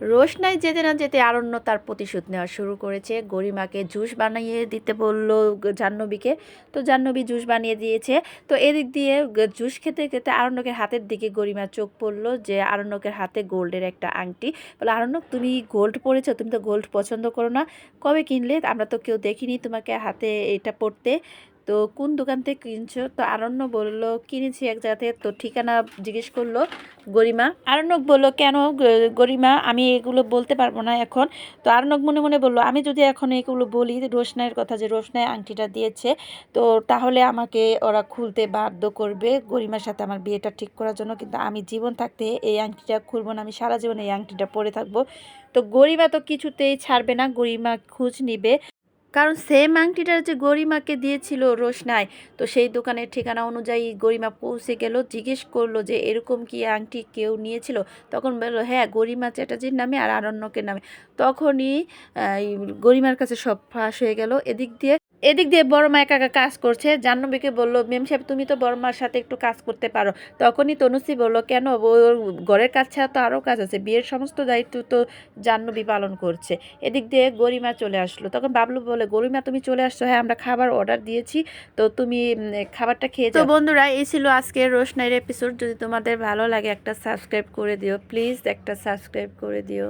রোশনাই যেতে না যেতে আরণ্য তার প্রতিশোধ নেওয়া শুরু করেছে। গরিমাকে জুস বানিয়ে দিতে বলল জাহ্নবীকে। তো জাহ্নবী জুস বানিয়ে দিয়েছে। তো এদিক দিয়ে জুস খেতে খেতে আরণ্যকের হাতের দিকে গরিমার চোখ পড়ল যে আরণ্যকের হাতে গোল্ডের একটা আংটি। বলে, আরণ্যক, তুমি গোল্ড পরেছো, তুমি তো গোল্ড পছন্দ করো না। কবে কিনলে? আমরা তো কেউ দেখিনি তোমাকে হাতে এটা পরতে। তো কোন দোকান থেকে কিনছো? তো আরণ্য বলল, কিনেছি এক জায়গা থেকে। তো ঠিকানা জিজ্ঞেস করল গরিমা। আরণ্যক বলল, কেন গরিমা? আমি এগুলো বলতে পারব না এখন। তো আরণ্যক মনে মনে বলল, আমি যদি এখন এগুলো বলি, রোশনাইয়ের কথা যে রোশনাই আংটিটা দিয়েছে, তো তাহলে আমাকে ওরা খুলতে বাধ্য করবে। গরিমার সাথে আমার বিয়েটা ঠিক করার জন্য, কিন্তু আমি জীবন থাকতে এই আংটিটা খুলবো না, আমি সারা জীবন এই আংটিটা পরে থাকব। তো গরিমা তো কিছুতেই ছাড়বে না, গরিমা খোঁজ নিবে। কারণ সেম আংটিটা যে গরিমাকে দিয়েছিল রোশনায় তো সেই দোকানের ঠিকানা অনুযায়ী গরিমা পৌঁছে গেল, জিজ্ঞেস করল যে এরকম কি আংটি কেউ নিয়েছিল? তখন বলল হ্যাঁ গরিমা চ্যাটার্জির নামে আর আরণ্যকের নামে। তখনই গরিমার কাছে সব ফাঁস হয়ে গেল। এদিক দিয়ে এদিক দিয়ে বড় মা একা একা কাজ করছে। জাহ্নবীকে বলল মেম সাহেব তুমি তো বড় মার সাথে একটু কাজ করতে পারো। তখনই তনুশ্রী বলল কেন? ওর ঘরের কাজ ছাড়া তো আরও কাজ আছে। বিয়ের সমস্ত দায়িত্ব তো জাহ্নবী পালন করছে। এদিক দিয়ে গরিমা চলে আসলো। তখন বাবলু বলে গরিমা তুমি চলে আসছো? হ্যাঁ আমরা খাবার অর্ডার দিয়েছি। তো তুমি খাবারটা খেয়ে তো বন্ধুরা এই ছিল আজকের রোশনাইয়ের এপিসোড যদি তোমাদের ভালো লাগে একটা সাবস্ক্রাইব করে দিও। প্লিজ একটা সাবস্ক্রাইব করে দিও।